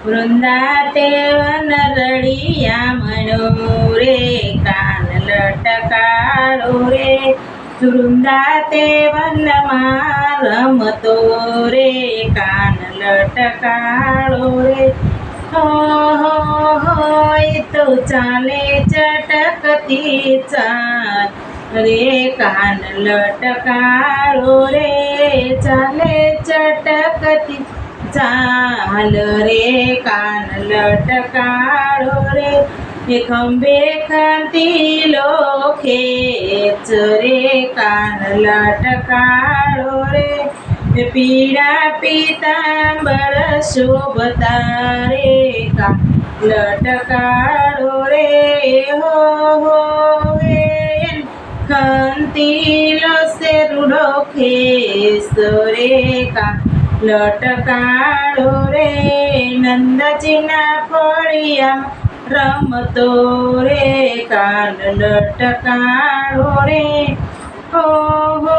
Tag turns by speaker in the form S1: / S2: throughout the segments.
S1: વૃંદા તે વન રળિયા મણો રે કાન લટકાળો રે વૃંદા તે વનમાં રમતો રે કાન લટકાળો રે હો હો હોય તો ચાલે ચટકતી ચાલ રે કાન લટકાળો રે ચાલે રે કાન લટકાળો રે. એ ખંભે ખાતી લો ખેચ રે કાન લટકાળો રે. એ પીળા પીતાંબર શોભતા રે. કાન લટકાળો રે. હો હો ખંતીલો શેરુડો ખેસ રે. કા લટકાળો રે, નંદજીના ફળિયા, રમતો રે, કાન લટકાળો રે. હો હો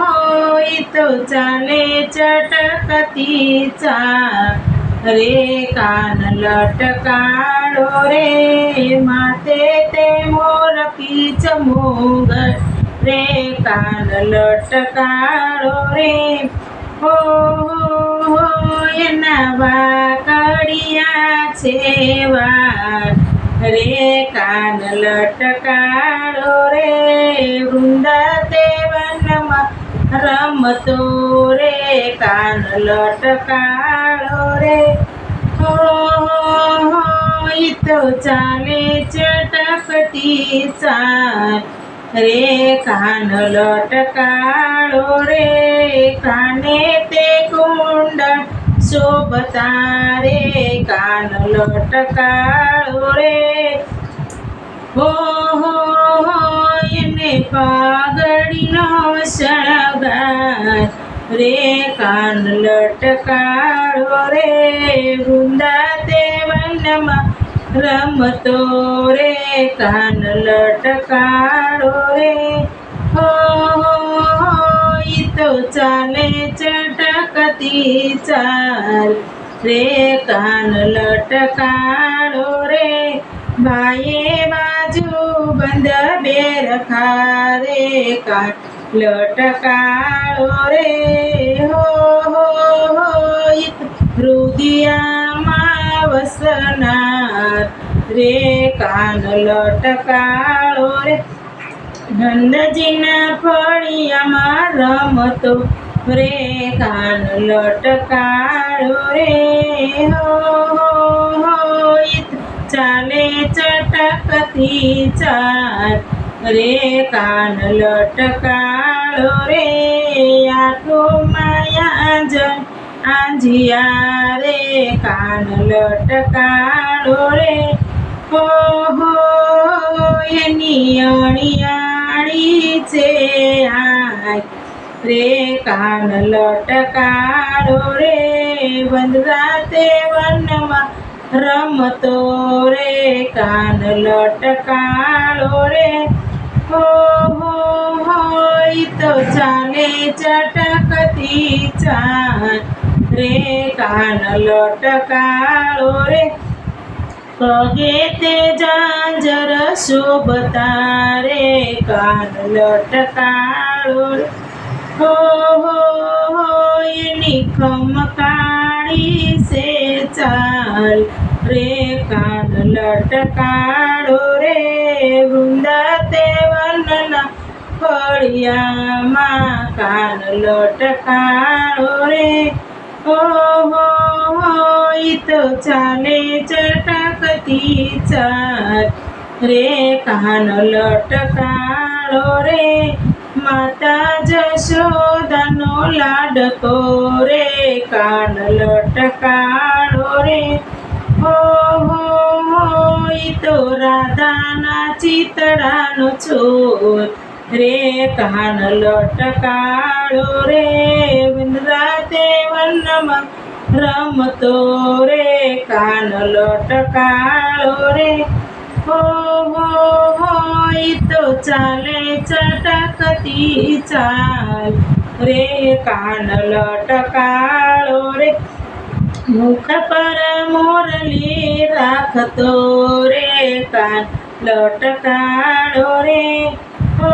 S1: હો, ઈ તો ચાલે ચટકતી ચા રે કાન લટકાળો રે માતે તે મોર પીચ મોગર રે, કાન લટકાળો રે. હો હો એના વાકડિયા છે વા રે કાન લટકાળો રે વૃંદા તે વનમાં રમતો રે કાન લટકાળો રે હો હો ઈ તો ચાલે ચટકતી ચાલ રે કાન લટકાળો રે, કાને તે કુંડળ શોભતા રે, કાન લટકાળો રે. હો હો એને પાઘડીનો શણગાર. રે કાન લટકાળો રે, વૃંદા તે વનમાં રમતો રે, કાન લટકાડો રે. હો તો ચાલે ચટકતી ચાલ. રે, કાન લટકાડો રે. બાએ બાજુ બંધ બે રખા રે કાન લટકાળો રે. હો હો રુદિયામાં વસનાર રે કાન લટકાળો રે. નંદજીના ફળિયામાં રમતો. રે કાન લટકાળો રે. હો ચાલે ચટકતી ચાર. રે કાન લટકાળો રે, આખો માયા જન આંજિયા રે. કાન લટકાળો રે. હો હો એની અણિયાળી છે આય રે કાન લટકાળો રે વનરાતે વનમાં રમતો રે. કાન લટકાળો રે. હો હો હો ઈ તો ચાલે ચટકતી ચાલ રે કાન લટકાળો રે. પગે તે જાંજર શોભતા રે કાન લટકાળો. હો હો હો, એની ખમકાળી સે ચાલ. રે, કાન લટકાળો રે, વૃંદા તે વનના ફળિયામાં કાન લટકાળો રે. હો હો હો તો ચાલે ચટકતી ચાર. રે કાન લટકાળો રે, માતા જશોદાનો લાડકો રે. કાન લટકાળો રે. હો હો હો, ઈ તો રાધાના ચિતડાનો છોડ રે કાન લટકાળો રે રાતે વનમાં રમતો રે, કાન લટકાળો રે. હો હો હો, ઈ તો ચાલે ચટકતી ચાલ. રે, કાન લટકાળો રે. મુખ પર મોરલી રાખતો રે, કાન લટકાળો રે. હો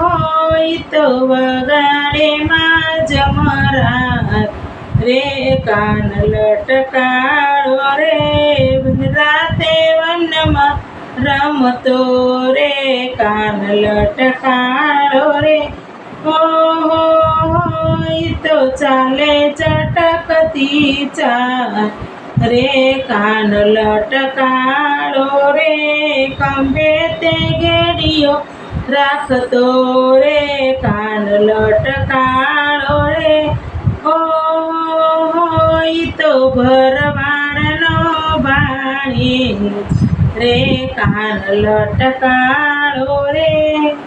S1: હોય તો વગાડે માં જમરા રે કાન લટકાળો રે રાતે વનમાં રમતો રે, કાન લટકાળો રે. હો હો તો ચાલે ચટકતી ચા રે કાન લટકાળો રે કંબે તે ગેડીઓ રાખતો રે, કાન લટકાળો રે ઓ હોય તો ભરવાડનો બાણી રે કાન લટકાળો રે.